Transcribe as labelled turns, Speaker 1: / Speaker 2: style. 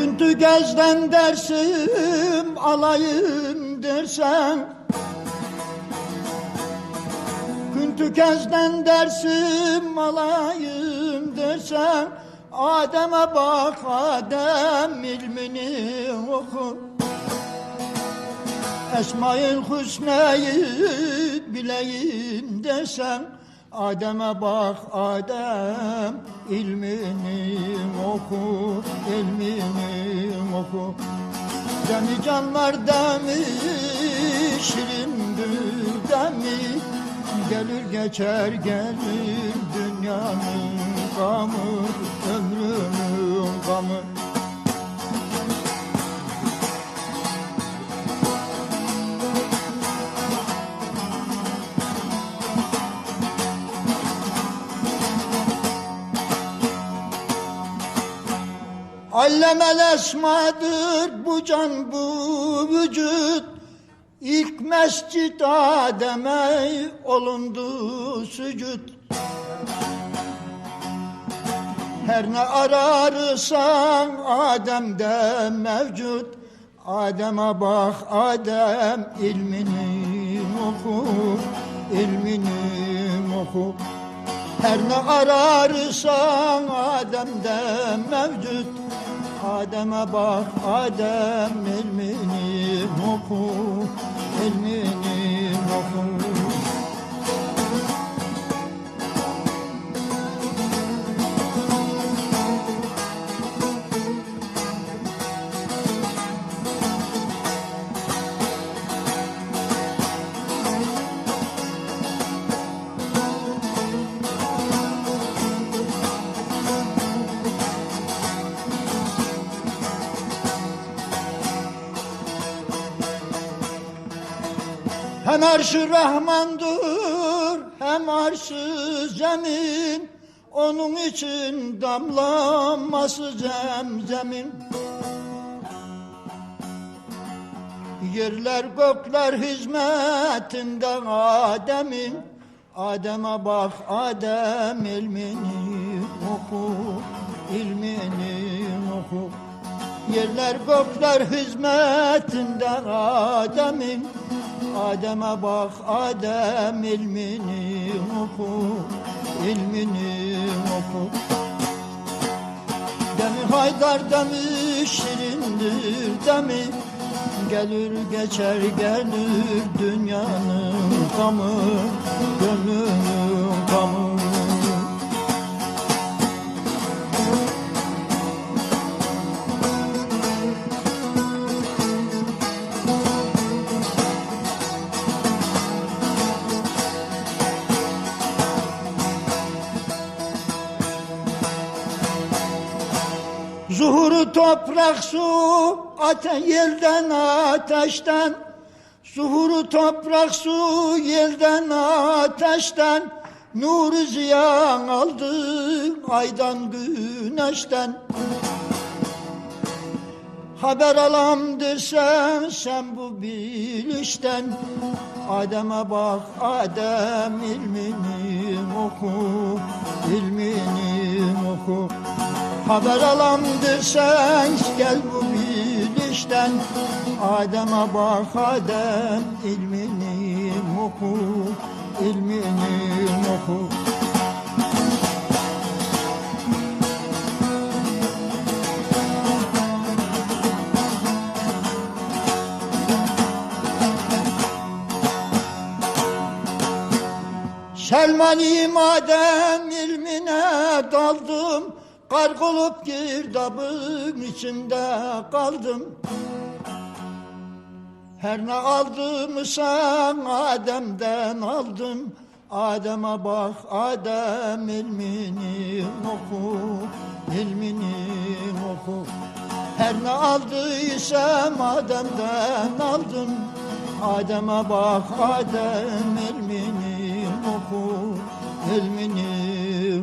Speaker 1: Küntü gezden dersim alayım dersen. Küntü kezden dersim alayım dersen. Adem'e bak Adem ilmini oku. Esmaül Hüsna'yı bileyim desen Adem'e bak Adem ilmini oku ilmini oku. Demi canlar demi şirindir demi. Gelir geçer gelir dünyanın gamı ömrünün gamı Allemel esmadır bu can bu vücut. İlk mescid Adem'e olundu sücud. Her ne ararsan Adem'de mevcut. Adem'e bak Adem ilmini oku ilmini oku her ne ararsan Adem'de mevcut. Adem'e bak Adem ilmini oku ilmini oku Hem arşı Rahmandır hem arşı zemin. Onun için damlaması zemzemin. Yerler gökler hizmetinde Adem'in. Adem'e bak Adem ilmini oku ilmini oku. Yerler gökler hizmetinde Adem'in Adem'e bak Adem ilmini oku ilmini oku. Demi haydar demi şirindir demi Gelir geçer gelir dünyanın kamı Gönlünün kamı Toprak su ate yelden ateşten. Zuhuru toprak su yelden ateşten. Nuru ziyan aldı aydan güneşten. Haber alam desem sen bu bilişten. Adem'e bak Adem ilmini oku ilmini oku Haber alam desen gel bu bilişten Adem'e bak Adem ilmini oku ilmini oku. Selmani madem ilmine daldım Garg olup girdabın içinde kaldım. Her ne aldığımı sen Adem'den aldın Adem'e bak Adem ilmini oku ilmini oku. Her ne aldıysam Adem'den aldın Adem'e bak Adem ilmini oku ilmini